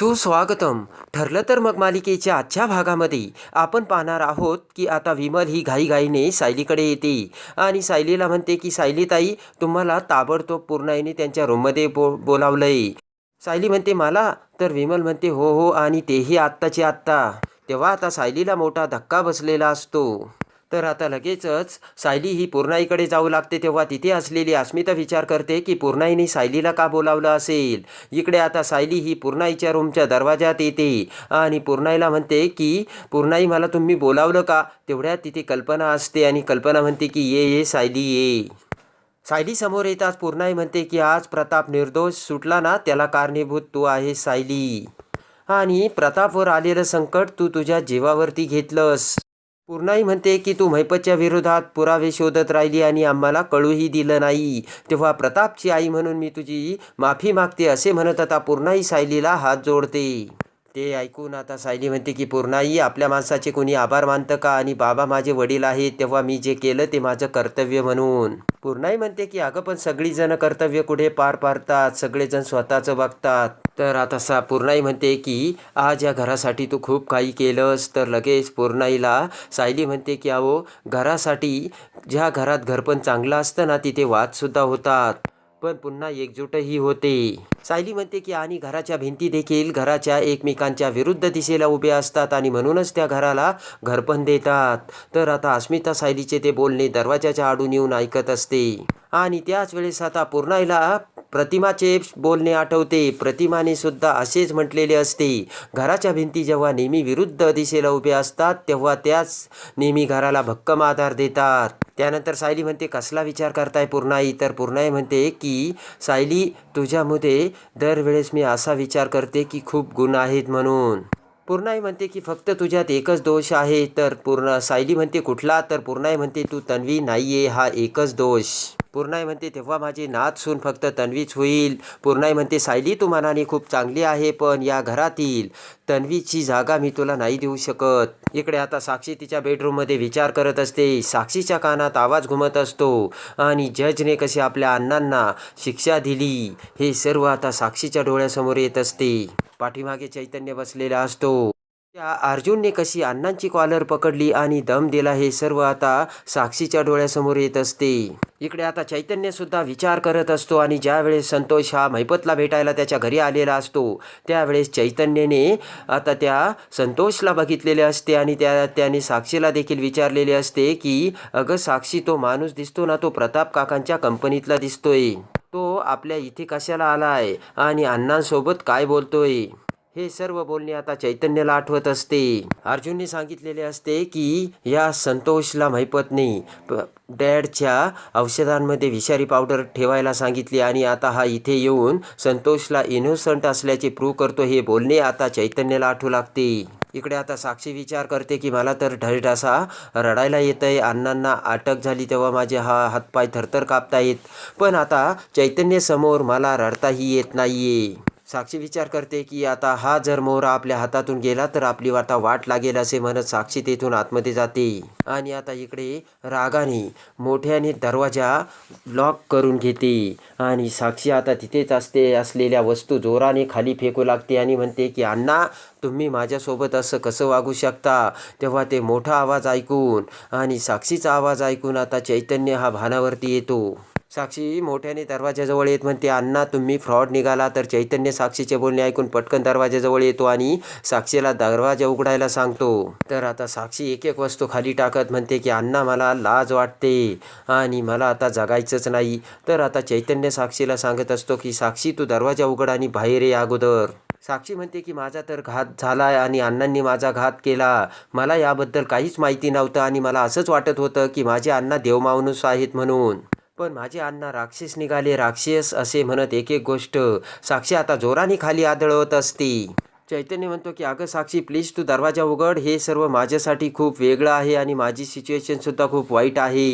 सुस्वागतम. ठरलं तर मग मालिकेच्या आजच्या भागामध्ये. आपण पाहणार आहोत की आता विमल ही घाईघाईने सायलीकडे येते. आणि सायलीला म्हणते की सायलीताई तुम्हाला ताबडतोब पूर्णाईने त्यांच्या रूममध्ये बो बोलावलंय. सायली म्हणते मला? तर विमल म्हणते हो हो आणि तेही आत्ताचे आत्ता. तेव्हा आता सायलीला मोठा धक्का बसलेला असतो. तर आता लगेचच सायली ही पूर्णाईकडे जाऊ लागते तेव्हा तिथे असलेली अस्मिता विचार करते की पूर्णाईने सायलीला का बोलावलं असेल? इकडे आता सायली ही पूर्णाईच्या रूमच्या दरवाजात येते आणि पूर्णाईला म्हणते की पूर्णाई मला तुम्ही बोलावलं का? तेवढ्यात तिथे कल्पना असते आणि कल्पना म्हणते की ये ये सायली ये. सायली समोर येताच पूर्णाई म्हणते की आज प्रताप निर्दोष सुटला ना त्याला कारणीभूत तू आहे सायली. आणि प्रतापवर आलेलं संकट तू तुझ्या जीवावरती घेतलंस. पूर्णाई म्हणते की तू महिपतच्या विरोधात पुरावे शोधत राहिली आणि आम्हाला कळूही दिलं नाही. तेव्हा प्रतापची आई म्हणून मी तुझी माफी मागते असे म्हणत आता पूर्णाई सायलीला हात जोडते. ते ऐकून आता सायली म्हणते की पूर्णाई आपल्या माणसाचे कोणी आभार मानतं का? आणि बाबा माझे वडील आहेत तेव्हा मी जे केलं ते माझं कर्तव्य म्हणून. पूर्णाई म्हणते की अगं पण सगळीजण कर्तव्य कुठे पार पाडतात? सगळेजण स्वतःचं बघतात. तर आता सा पूर्णाई म्हणते की आज या घरासाठी तू खूप काही केलंस. तर लगेच पूर्णाईला सायली म्हणते की अहो घरासाठी ज्या घरात घरपण चांगलं असतं ना तिथे वादसुद्धा होतात. पण पुन्हा एकजूटही होते. सायली म्हणते की आणि घराच्या भिंती देखील घराच्या एकमेकांच्या विरुद्ध दिशेला उभ्या असतात आणि म्हणूनच त्या घराला घरपण देतात. तर आता अस्मिता सायलीचे ते बोलणे दरवाजाच्या आडून येऊन ऐकत असते. आणि त्याच वेळेस आता पूर्णाईला प्रतिमाचे बोलणे आठवते. प्रतिमाने सुद्धा असेच म्हटलेले असते. घराच्या भिंती जेव्हा नेहमी विरुद्ध दिशेला उभ्या असतात तेव्हा त्याच नेहमी घराला भक्कम आधार देतात. त्यानंतर सायली म्हणते कसला विचार करताय पूर्णाई? तर पूर्णाई म्हणते की सायली तुझ्यामध्ये दरवेळेस मी असा विचार करते की खूप गुण आहेत म्हणून. पूर्णाई म्हणते की फक्त तुझ्यात एकच दोष आहे. तर पूर्ण सायली म्हणते कुठला? तर पूर्णाई म्हणते तू तन्वी नाही आहे हा एकच दोष. पूर्णाई म्हणते तेव्हा माझी नात सून फक्त तन्वीच होईल. पूर्णाई म्हणते सायली तू मनाने खूप चांगली आहे पण या घरातील तन्वीची जागा मी तुला नाही देऊ शकत. इकडे आता साक्षी तिच्या बेडरूममध्ये विचार करत असते. साक्षीच्या कानात आवाज घुमत असतो आणि जजने कशी आपल्या अण्णांना शिक्षा दिली हे सर्व आता साक्षीच्या डोळ्यासमोर येत असते. पाठीमागे चैतन्य बसलेला असतो. त्या अर्जुनने कशी अण्णांची कॉलर पकडली आणि दम दिला हे सर्व आता साक्षीच्या डोळ्यासमोर येत असते. इकडे आता चैतन्य सुद्धा विचार करत असतो आणि ज्यावेळेस संतोष हा मैपतला भेटायला त्याच्या घरी आलेला असतो त्यावेळेस चैतन्यने आता त्या संतोषला बघितलेले असते आणि त्या त्याने साक्षीला देखील विचारलेले असते की अगं साक्षी तो माणूस दिसतो ना तो प्रताप काकांच्या कंपनीतला दिसतोय. तो आपल्या इथे कशाला आला आहे आणि अण्णांसोबत काय बोलतोय? हे सर्व बोलणे आता चैतन्याला आठवत असते. अर्जुनने सांगितलेले असते की या संतोषला महिपतने प- डॅडच्या औषधांमध्ये विषारी पावडर ठेवायला सांगितली आणि आता हा इथे येऊन संतोषला इनोसंट असल्याचे प्रूव्ह करतो हे बोलणे आता चैतन्याला आठवू लागते. इकडे आता साक्षी विचार करते की मला तर ढळढासा रडायला येत आहे अण्णांना अटक झाली तेव्हा माझे हा हातपाय थरथर कापतायत. पण आता चैतन्यसमोर मला रडताही येत नाहीये. साक्षी विचार करते की आता हा जर मोहरा आपल्या हातातून गेला तर आपली वाता वाट लागेल असे म्हणत साक्षी तेथून आतमध्ये जाते. आणि आता इकडे रागाने मोठ्याने दरवाजा लॉक करून घेते. आणि साक्षी आता तिथेच असते असलेल्या वस्तू जोराने खाली फेकू लागते आणि म्हणते की अण्णा तुम्ही माझ्यासोबत असं कसं वागू शकता? तेव्हा ते मोठा आवाज ऐकून आणि साक्षीचा आवाज ऐकून आता चैतन्य हा भानावरती येतो. साक्षी मोठ्याने दरवाजाजवळ येत म्हणते अण्णा तुम्ही फ्रॉड निघाला तर चैतन्य साक्षीचे बोलणे ऐकून पटकन दरवाजाजवळ येतो आणि साक्षीला दरवाजा उघडायला सांगतो. तर आता साक्षी एक एक वस्तू खाली टाकत म्हणते की अण्णा मला लाज वाटते आणि मला आता जगायचंच नाही. तर आता चैतन्य साक्षीला सांगत असतो की साक्षी तू दरवाजा उघड आणि बाहेर ये अगोदर. साक्षी म्हणते की माझा तर घात झाला आणि अण्णांनी माझा घात केला. मला याबद्दल काहीच माहिती नव्हतं आणि मला असंच वाटत होतं की माझे अण्णा देवमाणूस आहेत म्हणून. पण माझे अण्णा राक्षस निघाले. राक्षस असे म्हणत एक एक गोष्ट साक्षी आता जोराने खाली आदळवत असते. चैतन्य म्हणतो की अगं साक्षी प्लीज तू दरवाजा उघड. हे सर्व माझ्यासाठी खूप वेगळं आहे आणि माझी सिच्युएशनसुद्धा खूप वाईट आहे.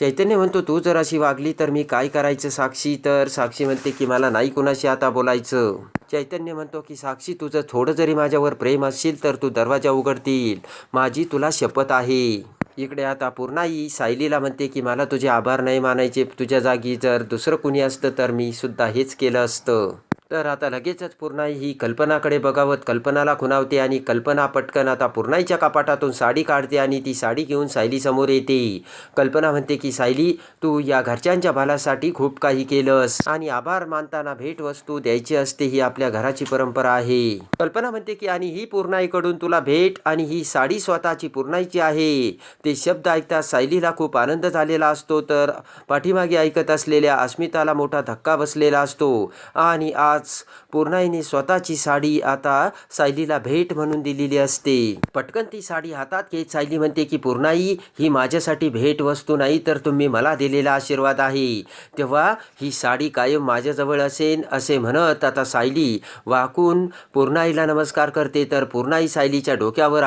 चैतन्य म्हणतो तू जर अशी वागली तर मी काय करायचं साक्षी? तर साक्षी म्हणते की मला नाही कुणाशी आता बोलायचं. चैतन्य म्हणतो की साक्षी तुझं थोडं जरी माझ्यावर प्रेम असेल तर तू दरवाजा उघडतील. माझी तुला शपथ आहे. इकडे आता पूर्णाई सायलीला म्हणते की मला तुझे आभार नाही मानायचे. तुझ्या जागी जर दुसरं कुणी असतं तर मी सुद्धा हेच केलं असतं. तर आता लगेचच पूर्णाई ही कल्पनाकडे बघावत कल्पनाला खुणावते आणि कल्पना पटकन आता पूर्णाईच्या कपाटातून साडी काढते आणि ती साडी घेऊन सायलीसमोर येते. कल्पना म्हणते की सायली तू या घरच्यांच्या भालासाठी खूप काही केलंस आणि आभार मानताना भेटवस्तू द्यायची असते ही आपल्या घराची परंपरा आहे. कल्पना म्हणते की आणि ही पूर्णाईकडून तुला भेट आणि ही साडी स्वतःची पूर्णाईची आहे. ते शब्द ऐकता सायलीला खूप आनंद झालेला असतो तर पाठीमागे ऐकत असलेल्या अस्मिताला मोठा धक्का बसलेला असतो. आणि आज पूर्णाईने स्वतःची साडी आता सायलीला भेट म्हणून दिलेली असते. पटकन ती साडी हातात घेत सायली म्हणते की पूर्णाई ही माझ्यासाठी भेट वस्तू नाही तर तुम्ही मला दिलेला आशीर्वाद आहे. तेव्हा ही साडी कायम माझ्याजवळ असेल असे म्हणत आता सायली वाकून पूर्णाईला नमस्कार करते तर पूर्णाई सायलीच्या डोक्यावर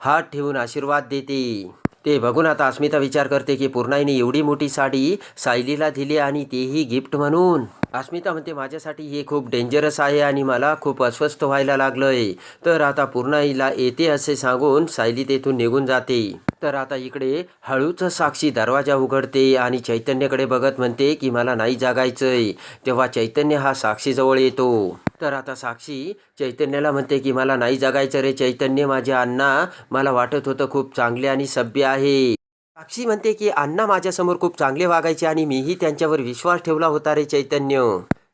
हात ठेवून आशीर्वाद देते. ते बघून आता अस्मिता विचार करते की पूर्णाईने एवढी मोठी साडी सायलीला दिली आणि तेही गिफ्ट म्हणून अस्मिता म्हणते माझ्यासाठी हे खूप डेंजरस आहे आणि मला खूप अस्वस्थ व्हायला लागलं आहे तर आता पूर्णाईला येते असे सांगून सायली तेथून निघून जाते. तर आता इकडे हळूच साक्षी दरवाजा उघडते आणि चैतन्यकडे बघत म्हणते की मला नाही जागायचंय. तेव्हा चैतन्य हा साक्षीजवळ येतो. तर आता साक्षी चैतन्याला म्हणते की मला नाही जगायचं रे चैतन्य माझे अण्णा. मला वाटत होतं खूप चांगले आणि सभ्य आहे. साक्षी म्हणते की अण्णा माझ्यासमोर खूप चांगले वागायचे आणि मीही त्यांच्यावर विश्वास ठेवला होता रे चैतन्य.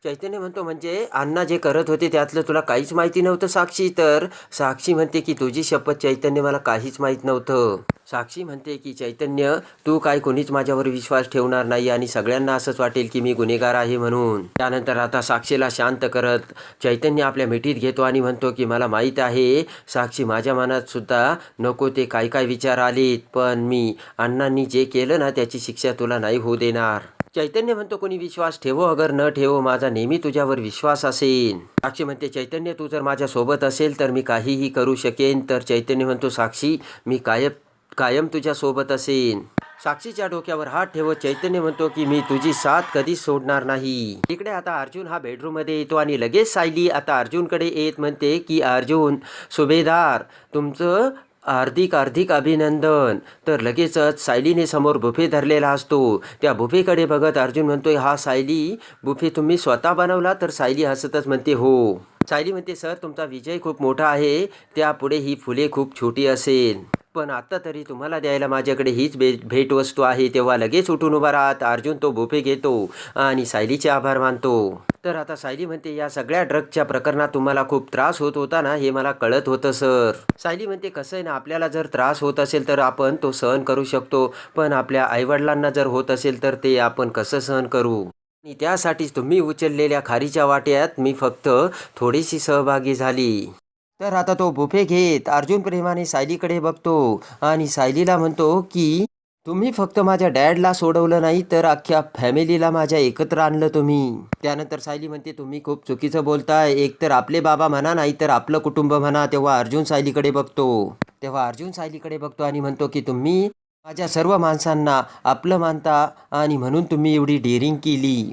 चैतन्य म्हणतो म्हणजे अण्णा जे करत होते त्यातलं तुला काहीच माहिती नव्हतं साक्षी. तर साक्षी म्हणते की तुझी शपथ चैतन्य मला काहीच माहीत नव्हतं. साक्षी म्हणते की चैतन्य तू काय कोणीच माझ्यावर विश्वास ठेवणार नाही आणि सगळ्यांना असंच वाटेल की मी गुन्हेगार आहे म्हणून. त्यानंतर आता साक्षीला शांत करत चैतन्य आपल्या मिठीत घेतो आणि म्हणतो की मला माहीत आहे साक्षी माझ्या मनात सुद्धा नको ते काय काय विचार आलेत पण मी अण्णांनी जे केलं ना त्याची शिक्षा तुला नाही होऊ देणार. चैतन्य म्हणतो कोणी विश्वास ठेवो अगर न ठेवो माझा नेहमी तुझ्यावर विश्वास असेल. साक्षी म्हणते चैतन्य तू जर माझ्यासोबत असेल तर मी काहीही करू शकेन. तर चैतन्य म्हणतो साक्षी मी कायम कायम तुझ्यासोबत असेन. साक्षीच्या डोक्यावर हात ठेवत चैतन्य म्हणतो की मी तुझी साथ कधीच सोडणार नाही. इकडे आता अर्जुन हा बेडरूममध्ये येतो आणि लगेच सायली आता अर्जुनकडे येत म्हणते की अर्जुन सुभेदार तुमचं हार्दिक हार्दिक अभिनंदन. तर लगेचच सायलीने समोर बुफे धरलेला असतो. त्या बुफेकडे बघत अर्जुन म्हणतोय हा सायली बुफे तुम्ही स्वतः बनवला? तर सायली हसतच म्हणते हो. सायली म्हणते सर तुमचा विजय खूप मोठा आहे. त्यापुढे ही फुले खूप छोटी असेल. पण आता तरी तुम्हाला द्यायला माझ्याकडे हीच भे भेटवस्तू आहे. तेव्हा लगेच उठून उभा राहत अर्जुन तो बुफे घेतो आणि सायलीचे आभार मानतो. तर आता सायली म्हणते या सगळ्या ड्रगच्या प्रकरणात तुम्हाला खूप त्रास होत होता ना? हे मला कळत होतं सर. सायली म्हणते कसं आहे ना आपल्याला जर त्रास होत असेल तर आपण तो सहन करू शकतो. पण आपल्या आईवडिलांना जर होत असेल तर ते आपण कसं सहन करू? आणि त्यासाठीच तुम्ही उचललेल्या खारीच्या वाट्यात मी फक्त थोडीशी सहभागी झाली. तर आता तो बुफे घेत अर्जुन प्रेमाने सायलीकडे बघतो आणि सायलीला म्हणतो की तुम्ही फक्त माझ्या डॅडला सोडवलं नाही तर अख्ख्या फॅमिलीला माझ्या एकत्र आणलं तुम्ही. त्यानंतर सायली म्हणते तुम्ही खूप चुकीचं बोलताय. एकतर आपले बाबा म्हणा नाही तर आपलं कुटुंब म्हणा तेव्हा अर्जुन सायलीकडे बघतो. तेव्हा अर्जुन सायलीकडे बघतो आणि म्हणतो की तुम्ही माझ्या सर्व माणसांना आपलं मानता आणि म्हणून तुम्ही एवढी डेअरिंग केली.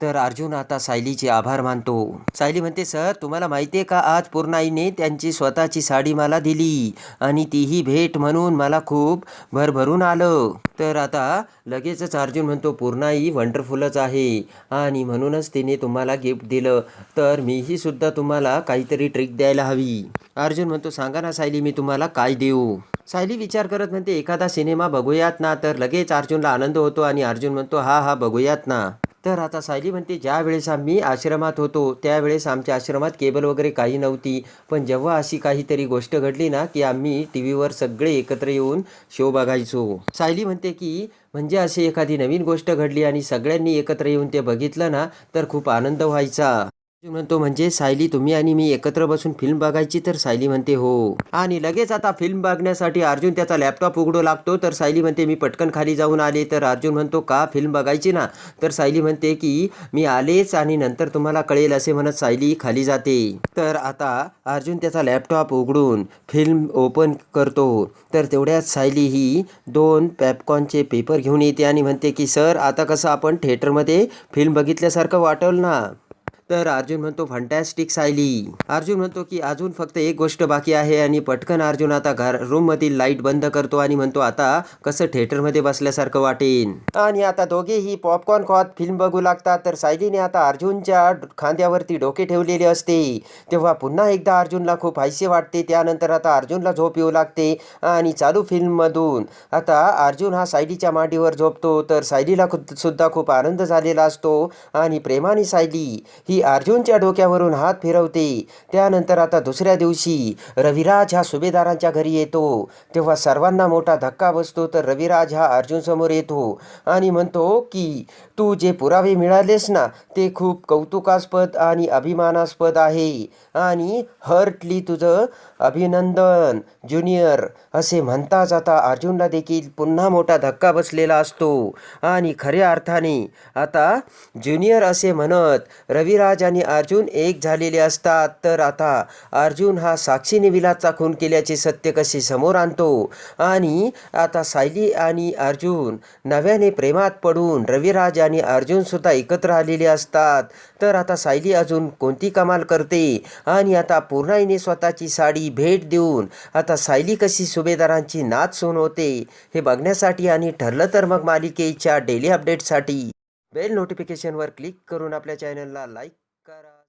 तर अर्जुन आता सायलीचे आभार मानतो. सायली म्हणते सर तुम्हाला माहिती आहे का आज पूर्णाईने त्यांची स्वतःची साडी मला दिली आणि तीही भेट म्हणून मला खूप भरभरून आलं. तर आता लगेचच अर्जुन म्हणतो पूर्णाई वंडरफुलच आहे आणि म्हणूनच तिने तुम्हाला गिफ्ट दिलं. तर मीही सुद्धा तुम्हाला काहीतरी ट्रिक द्यायला हवी. अर्जुन म्हणतो सांगा ना सायली मी तुम्हाला काय देऊ? सायली विचार करत म्हणते एखादा सिनेमा बघूयात ना. तर लगेच अर्जुनला आनंद होतो आणि अर्जुन म्हणतो हा हा बघूयात ना. तर आता सायली म्हणते ज्या वेळेस आम्ही आश्रमात होतो त्यावेळेस आमच्या आश्रमात केबल वगैरे काही नव्हती. पण जेव्हा अशी काहीतरी गोष्ट घडली ना की आम्ही टी व्हीवर सगळे एकत्र येऊन शो बघायचो सायली म्हणते की म्हणजे अशी एखादी नवीन गोष्ट घडली आणि सगळ्यांनी एकत्र येऊन ते बघितलं ना तर खूप आनंद व्हायचा. म्हणतो म्हणजे सायली तुम्ही आणि मी एकत्र बसून फिल्म बघायची तर सायली म्हणते हो. आणि लगेच आता फिल्म बघण्यासाठी अर्जुन त्याचा लॅपटॉप उघडू लागतो. तर सायली म्हणते मी पटकन खाली जाऊन आले. तर अर्जुन म्हणतो का फिल्म बघायची ना? तर सायली म्हणते की मी आलेच आणि नंतर तुम्हाला कळेल असे म्हणत सायली खाली जाते. तर आता अर्जुन त्याचा लॅपटॉप उघडून फिल्म ओपन करतो. तर तेवढ्यात सायली ही दोन पॅपकॉर्नचे पेपर घेऊन येते आणि म्हणते की सर आता कसं आपण थिएटरमध्ये फिल्म बघितल्यासारखं वाटल ना? तर अर्जुन म्हणतो फंटॅस्टिक सायली. अर्जुन म्हणतो की अजून फक्त एक गोष्ट बाकी आहे आणि पटकन अर्जुन आता घर रूममधील लाइट बंद करतो आणि म्हणतो आता कसं थिएटरमध्ये बसल्यासारखं वाटेन. आणि आता दोघेही पॉपकॉर्न खात फिल्म बघू लागतात तर सायलीने आता अर्जुनच्या खांद्यावरती डोके ठेवलेले असते. तेव्हा पुन्हा एकदा अर्जुनला खूप हायसे वाटते त्यानंतर आता अर्जुनला झोप येऊ लागते आणि चालू फिल्ममधून आता अर्जुन हा सायलीच्या मांडीवर झोपतो तर सायलीला सुद्धा खूप आनंद झालेला असतो आणि प्रेमाने सायली ही अर्जुनच्या डोक्यावरून हात फिरवते. त्यानंतर आता दुसऱ्या दिवशी रविराज हा सुभेदारांच्या घरी येतो. तेव्हा सर्वांना मोठा धक्का बसतो तर रविराज हा अर्जुनसमोर येतो आणि म्हणतो की तू जे पुरावे मिळालेस ना ते खूप कौतुकास्पद आणि अभिमानास्पद आहे. आणि हर्टली तुझं अभिनंदन ज्युनियर असे म्हणताच आता अर्जुनला देखील पुन्हा मोठा धक्का बसलेला असतो. आणि खऱ्या अर्थाने आता ज्युनियर असे म्हणत रविराज आणि अर्जुन एक झालेले असतात. तर आता अर्जुन हा साक्षीने विलाचा खून केल्याचे सत्य कसे समोर आणतो? आणि आता सायली आणि अर्जुन नव्याने प्रेमात पडून रविराज आणि अर्जुनसुद्धा एकत्र आलेले असतात. तर आता सायली अजून कोणती कमाल करते? आणि आता पूर्णाईने स्वतःची साडी भेट देऊन आता सायली कशी सुभेदारांची नाच सून होते? हे बघण्यासाठी आणि ठरलं तर मग मालिकेच्या डेली अपडेटसाठी बेल नोटिफिकेशनवर क्लिक करून आपल्या चॅनलला लाईक करा.